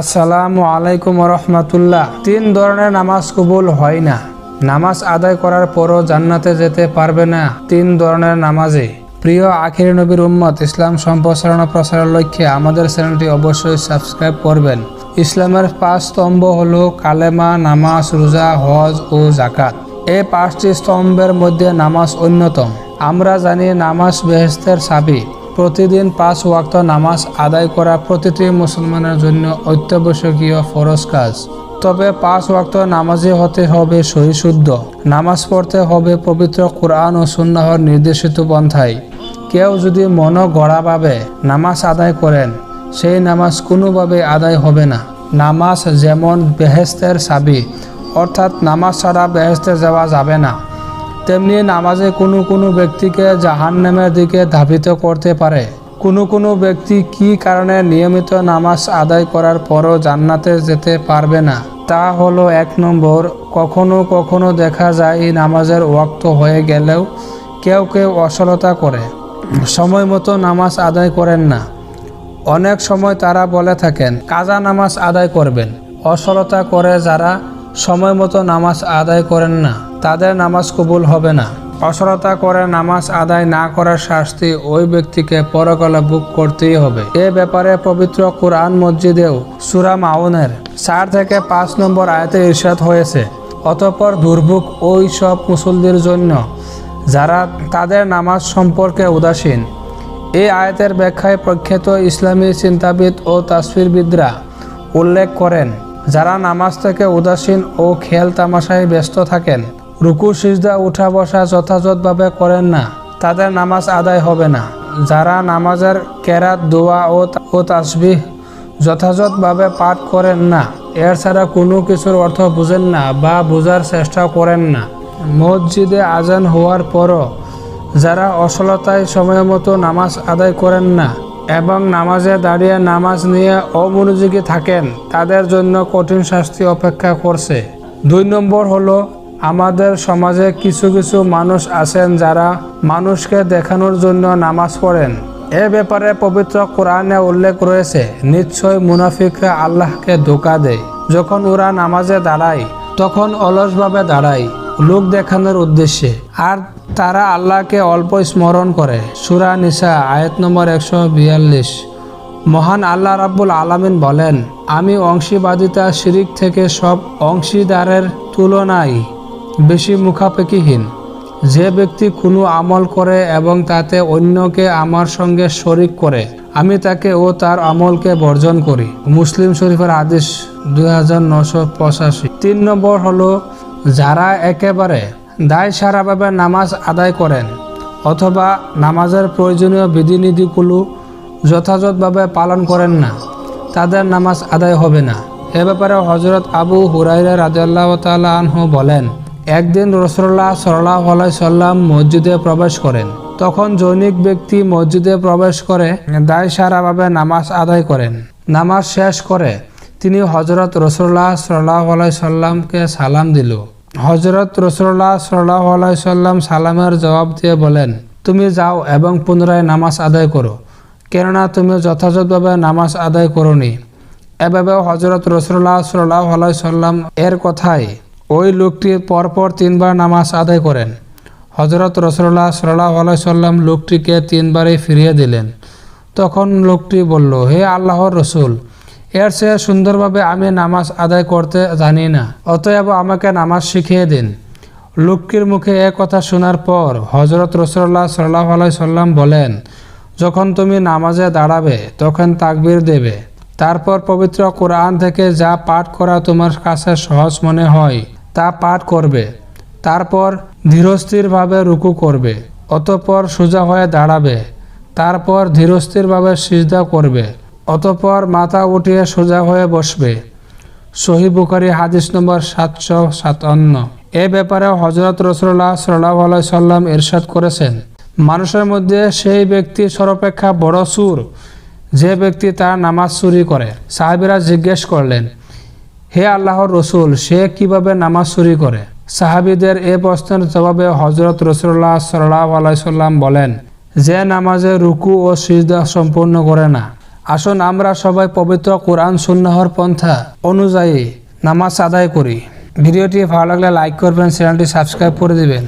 আসসালামু আলাইকুম রহমতুল্লাহ তিন ধরনের নামাজ কবুল হয় না। নামাজ আদায় করার পরও জান্নাতে যেতে পারবে না তিন ধরনের নামাজে। প্রিয় আখির নবীর উম্মত, ইসলাম সম্প্রসারণ প্রসারের লক্ষ্যে আমাদের চ্যানেলটি অবশ্যই সাবস্ক্রাইব করবেন। ইসলামের পাঁচ স্তম্ভ হল কালেমা, নামাজ, রোজা, হজ ও জাকাত এই পাঁচটি স্তম্ভের মধ্যে নামাজ অন্যতম। আমরা জানি নামাজ বেহেস্তের চাবি প্রতিদিন পাঁচ ওয়াক্ত নামাজ আদায় করা প্রতিটি মুসলমানের জন্য অত্যাবশ্যকীয় ফরজ কাজ। তবে পাঁচ ওয়াক্ত নামাজে হতে হবে সহিশুদ্ধ। নামাজ পড়তে হবে পবিত্র কোরআন ও সুন্নাহর নির্দেশিত পন্থায়। কেউ যদি মন গড়াভাবে নামাজ আদায় করেন, সেই নামাজ কোনোভাবে আদায় হবে না। নামাজ যেমন বেহেস্তের চাবি, অর্থাৎ নামাজ ছাড়া বেহেস্তে যাওয়া যাবে না। তেমনি নামাজে কোনো কোনো ব্যক্তিকে জাহান্নামের দিকে ধাবিত করতে পারে। কোনো কোনো ব্যক্তি কি কারণে নিয়মিত নামাজ আদায় করার পরও জান্নাতে যেতে পারবে না? তা হলো এক নম্বর, কখনো কখনো দেখা যায় এই নামাজের ওয়াক্ত হয়ে গেলেও কেউ কেউ অসলতা করে। সময় মতো নামাজ আদায় করেন না। অনেক সময় তারা বলে থাকেন, কাজা নামাজ আদায় করবেন। অসলতা করে যারা সময় মতো নামাজ আদায় করেন না। তাদের নামাজ কবুল হবে না। অসরতা করে নামাজ আদায় না করার শাস্তি ওই ব্যক্তিকে পরকালে বুক করতেই হবে। এ ব্যাপারে পবিত্র কোরআন মসজিদেও সুরা মাউনের চার থেকে পাঁচ নম্বর আয়তে ইরশাদ হয়েছে। অতঃপর দুর্ভোগ ওই সব মুসল্লির জন্য যারা তাদের নামাজ সম্পর্কে উদাসীন। এই আয়াতের ব্যাখ্যায় প্রখ্যাত ইসলামী চিন্তাবিদ ও তাসফিরবিদরা উল্লেখ করেন যারা নামাজ থেকে উদাসীন ও খেল তামাশায় ব্যস্ত থাকেন রুকু সিজদা, উঠা বসা যথাযথভাবে করেন না, তাদের নামাজ আদায় হবে না। যারা নামাজের কেরাত, দোয়া ও তাসবিহ যথাযথভাবে পাঠ করেন না, এর ছাড়া কোনো কিছুর অর্থ বুঝেন না বা বোঝার চেষ্টা করেন না। মসজিদে আজান হওয়ার পরও যারা অসলতায় সময় মতো নামাজ আদায় করেন না এবং নামাজে দাঁড়িয়ে নামাজ নিয়ে অমনোযোগী থাকেন, তাদের জন্য কঠিন শাস্তি অপেক্ষা করছে। দুই নম্বর হলো, আমাদের সমাজে কিছু কিছু মানুষ আছেন যারা মানুষকে দেখানোর জন্য নামাজ পড়েন। এ ব্যাপারে পবিত্র কোরআনে উল্লেখ রয়েছে, নিশ্চয় মুনাফিকরা আল্লাহকে ধোকা দেয়। যখন ওরা নামাজে দাঁড়ায়, তখন অলসভাবে দাঁড়ায়। লোক দেখানোর উদ্দেশ্যে। আর তারা আল্লাহকে অল্প স্মরণ করে। সুরা নিসা, আয়াত নম্বর একশো বিয়াল্লিশ। মহান আল্লাহ রাব্বুল আলামিন বলেন, আমি অংশীবাদিতা শিরিক থেকে সব অংশীদারের তুলনায় বেশি মুখাপেক্ষিহীন। যে ব্যক্তি কোনো আমল করে এবং তাতে অন্যকে আমার সঙ্গে শরিক করে, আমি তাকে ও তার আমলকে বর্জন করি। মুসলিম শরীফের আদেশ দুই হাজার নশো পঁচাশি। তিন নম্বর হলো যারা একেবারে দায় সারাভাবে নামাজ আদায় করেন অথবা নামাজের প্রয়োজনীয় বিধিনিধিগুলো যথাযথভাবে পালন করেন না, তাদের নামাজ আদায় হবে না। এ ব্যাপারে হজরত আবু হুরাইরা রাজাল্লাহ আনহু বলেন, একদিন রসল্লাহ সাল্লাহ সাল্লাম মসজিদে প্রবেশ করেন। তখন জৈনিক ব্যক্তি মসজিদে প্রবেশ করে দায় সারাভাবে নামাজ আদায় করেন। নামাজ শেষ করে তিনি হজরত রসুল্লাহ সাল্লাহ সাল্লামকে সালাম দিল। হজরত রসুল্লাহ সাল্লাহ সাল্লাম সালামের জবাব দিয়ে বলেন, তুমি যাও এবং পুনরায় নামাজ আদায় করো। কেননা তুমি যথাযথভাবে নামাজ আদায় করনি। এভাবে হজরত রসুল্লাহ সাল্লাহ সাল্লাম এর কথায়, ওই লোকটি পরপর তিনবার নামাজ আদায় করেন। হজরত রসুল্লাহ সাল্লাহ সাল্লাম লোকটিকে তিনবারই ফিরিয়ে দিলেন। তখন লোকটি বলল, হে আল্লাহর রসুল এর চেয়ে সুন্দরভাবে আমি নামাজ আদায় করতে জানি না, অতএব আমাকে নামাজ শিখিয়ে দিন। লোকটির মুখে এ কথা শোনার পর হজরত রসুল্লাহ সাল্লাহ সাল্লাম বলেন, যখন তুমি নামাজে দাঁড়াবে, তখন তাকবির দেবে। তারপর পবিত্র কোরআন থেকে যা পাঠ করা তোমার কাছে সহজ মনে হয়, তা পাঠ করবে। তারপর ধীরস্থিরভাবে রুকু করবে, অতপর সোজা হয়ে দাঁড়াবে। তারপর ধীরস্থিরভাবে সিজদা করবে। অতঃপর মাথা উঠিয়ে সোজা হয়ে বসবে। সহি বুখারি হাদিস নম্বর সাতশো সাতান্ন। এ ব্যাপারে হজরত রসুল্লাহ সাল্লাহ সাল্লাম ইরশাদ করেছেন। মানুষের মধ্যে সেই ব্যক্তি সর্বাপেক্ষা বড় সুর। যে ব্যক্তি তার নামাজ চুরি করে। সাহাবিরা জিজ্ঞেস করলেন, হে আল্লাহর রসুল, সে কীভাবে নামাজ চুরি করে? সাহাবিদের এ প্রশ্নের জবাবে হজরত রসুল্লাহ সাল্লাহ আলাইসাল্লাম বলেন, যে নামাজে রুকু ও সিজদা সম্পূর্ণ করে না আসুন আমরা সবাই পবিত্র কোরআন, সুন্নাহর পন্থা অনুযায়ী নামাজ আদায় করি। ভিডিওটি ভালো লাগলে লাইক করবেন, চ্যানেলটি সাবস্ক্রাইব করে দিবেন।